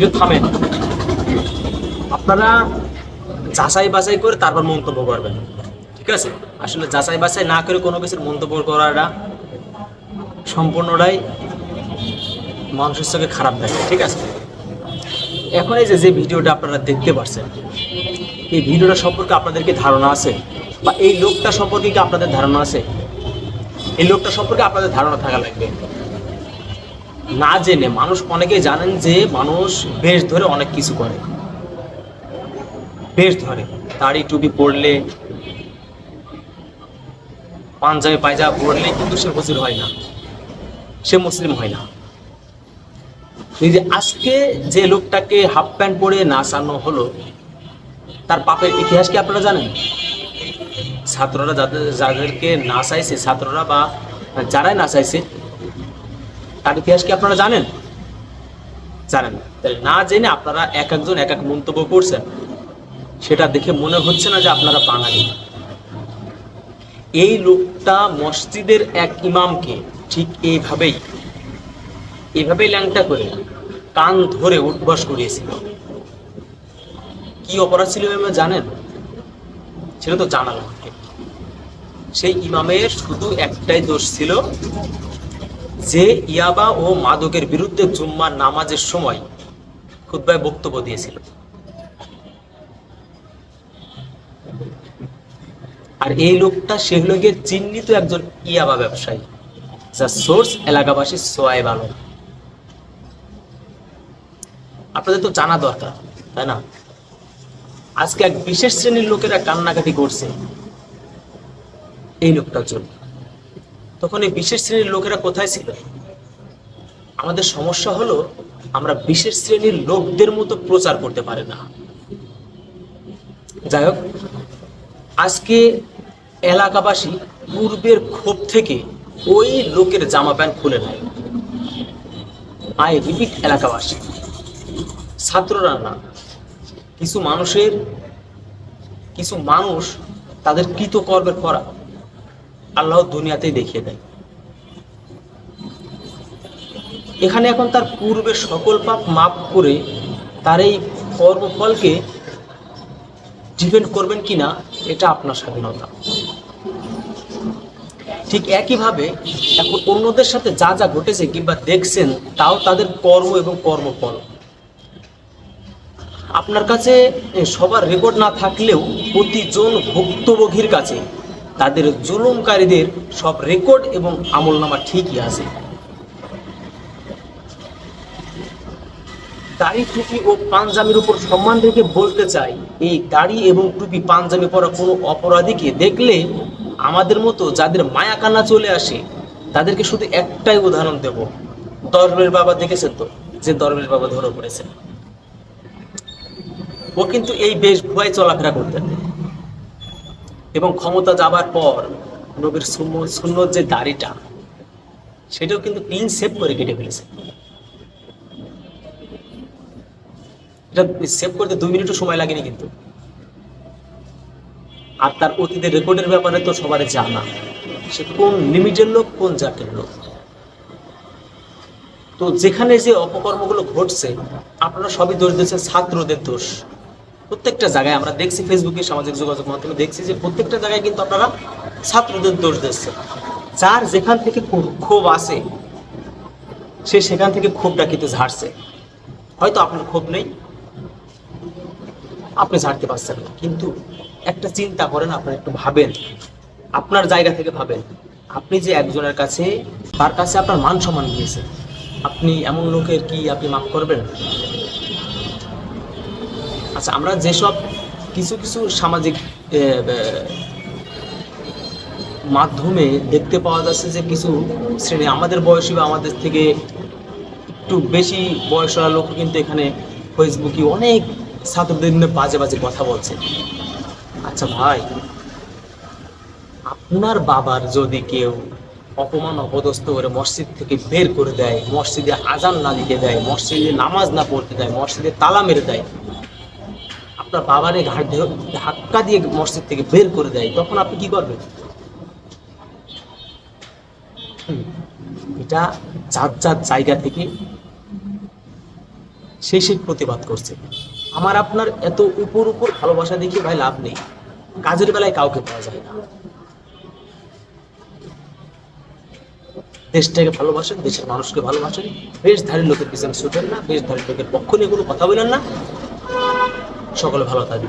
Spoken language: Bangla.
একটু থামেন। আপনারা যাচাই বাছাই করে তারপর মন্তব্য করবেন। ঠিক আছে? আসলে যাচাই বাছাই না করে কোনো কিছুর মন্তব্য করাটা সম্পূর্ণটাই মানুষের চোখে খারাপ দেখে। ঠিক আছে? এখন এই যে যে ভিডিওটা আপনারা দেখতে পাচ্ছেন এই ভিডিওটা সম্পর্কে আপনাদের কি ধারণা আছে? বা এই লোকটা সম্পর্কে কি আপনাদের ধারণা আছে? এই লোকটা সম্পর্কে আপনাদের ধারণা থাকা লাগবে। না জেনে মানুষ অনেকেই জানেন যে মানুষ বেশ ধরে অনেক কিছু করে। বেশ ধরে। দাড়ি টুপি পরলে, পাঞ্জাবি পায়জামা পরলে কিন্তু সে হুজুর হয় না। সে মুসলিম হয় না। আজকে যে লোকটাকে হাফ প্যান্ট পরে নাচানো হলো, তার পাপের ইতিহাস কি আপনারা জানেন? ছাত্ররা যাদের যাদেরকে নাচাইছে, ছাত্ররা বা যারাই নাচাইছে তার ইতিহাস কি আপনারা জানেন? জানেন। তাহলে না জেনে আপনারা এক একজন এক এক মন্তব্য করছেন, সেটা দেখে মনে হচ্ছে না যে আপনারা বাঙালি। এই লোকটা মসজিদের এক ইমামকে ঠিক এইভাবেই এইভাবেই ল্যাংটা করে কান ধরে উঠবাস করিয়েছিল। কি অপরাধ ছিল ইমাম জানেন? সেটা তো জানা আমাকে সেই ইমামের শুধু একটাই দোষ ছিল যে ইয়াবা ও মাদকের বিরুদ্ধে জুম্মার নামাজের সময় খুদ্ায় বক্তব্য দিয়েছিল। আর এই লোকটা, সে হলো গিয়ে চিহ্নিত একজন ইয়াবা ব্যবসায়ী, যার সোর্স এলাকাবাসী সোয়াইব আলম। আপনাদের তো জানা দরকার, তাই না? আজকে এক বিশেষ শ্রেণির লোকেরা কান্নাকাটি করছে এই লোকটার জন্য। তখন এই বিশেষ শ্রেণির লোকেরা কোথায় ছিল? আমাদের সমস্যা হলো, আমরা বিশেষ শ্রেণির লোকদের মতো প্রচার করতে পারি না। যাই হোক, আজকে এলাকাবাসী পূর্বের ক্ষোভ থেকে ওই লোকের জামা প্যান্ট খুলে নেয়। আই রিপিট, এলাকাবাসী। ছাত্ররা না, কিছু মানুষের, কিছু মানুষ তাদের কৃতকর্মের করা। আল্লাহ দুনিয়াতেই দেখিয়ে দেয়। এখানে এখন তার পূর্বে সকল পাপ মাপ করে তার এই কর্মফলকে ডিপেন্ড করবেন কিনা, এটা আপনার স্বাধীনতা। ঠিক একইভাবে এখন অন্যদের সাথে যা যা ঘটেছে কিংবা দেখছেন, তাও তাদের কর্ম এবং কর্মফল। আপনার কাছে সবার রেকর্ড না থাকলেও প্রতিজন ভুক্তভোগীর কাছে তাদের জুলুমকারীদের সব রেকর্ড এবং আমলনামা ঠিকই আছে। দাড়ি, টুপি ও পাঞ্জাবির উপর সম্মান রেখে বলতে চাই, এই দাড়ি এবং টুপি পাঞ্জাবি পরা কোনো অপরাধীকে দেখলে আমাদের মতো যাদের মায়া কান্না চলে আসে, তাদেরকে শুধু একটাই উদাহরণ দেব। দরবের বাবা দেখেছেন তো? যে দরবের বাবা ধরে পড়েছে ও কিন্তু এই বেশ ভুয়ায় চলাফেরা করতেন। এবং ক্ষমতা যাবার পর নবীর সুন্নত যে দাড়িটা, সেটাও কিন্তু ক্লিন সেভ করে কেটে ফেলেছে। এটা সেভ করতে দুই মিনিটও সময় লাগেনি কিন্তু। আর তার অতীতের রেকর্ডের ব্যাপারে তো সবার জানা। সে কোন লিমিটের লোক, কোন জাতের লোক। তো যেখানে যে অপকর্মগুলো ঘটছে, আপনারা সবই দোষ দিয়েছেন ছাত্রদের দোষ। প্রত্যেকটা জায়গায় আমরা দেখছি ফেসবুকে সামাজিক যোগাযোগ মাধ্যমে দেখছি যে প্রত্যেকটা জায়গায় কিন্তু আপনারা ছাত্রদের দোষ দিচ্ছেন। যার যেখান থেকে ক্ষোভ আসে সে সেখান থেকে ক্ষোভটা কিন্তু ঝাড়ছে। হয়তো আপনার ক্ষোভ নেই, আপনি ঝাড়তে পারছেন না। কিন্তু একটা চিন্তা করেন, আপনার একটু ভাবেন। আপনার জায়গা থেকে ভাবেন, আপনি যে একজনের কাছে, তার কাছে আপনার মান সম্মান গিয়েছে আপনি এমন লোকের কি আপনি মাফ করবেন? আচ্ছা আমরা যেসব কিছু কিছু সামাজিক মাধ্যমে দেখতে পাওয়া যাচ্ছে যে কিছু শ্রেণি, আমাদের বয়সী বা আমাদের থেকে একটু বেশি বয়সরা লোক কিন্তু এখানে ফেসবুকে অনেক ছাত্রদের নিয়ে বাজে বাজে কথা বলছে। আচ্ছা ভাই, আপনার বাবার যদি কেউ অপমান, অপদস্থ করে মসজিদ থেকে বের করে দেয়, মসজিদে আজান না দিতে দেয়, মসজিদে নামাজ না পড়তে দেয়, মসজিদে তালা মেরে দেয় আপনার বাবারে ঘাট ধাক্কা দিয়ে মসজিদ থেকে বের করে দেয়, তখন আপনি কি করবেন? এটা যার যার জায়গা থেকে সেই সেই প্রতিবাদ করছে। আমার আপনার এত উপর উপর ভালোবাসা দেখে ভাই লাভ নেই। কাজের বেলায় কাউকে পাওয়া যায় না। দেশটাকে ভালোবাসেন, দেশের মানুষকে ভালোবাসেন। বেশধারী লোকের পিছনে ছুটেন না বেশধারী লোকের পক্ষ নিয়ে কোনো কথা বলেন না। সকলে ভালো থাকবে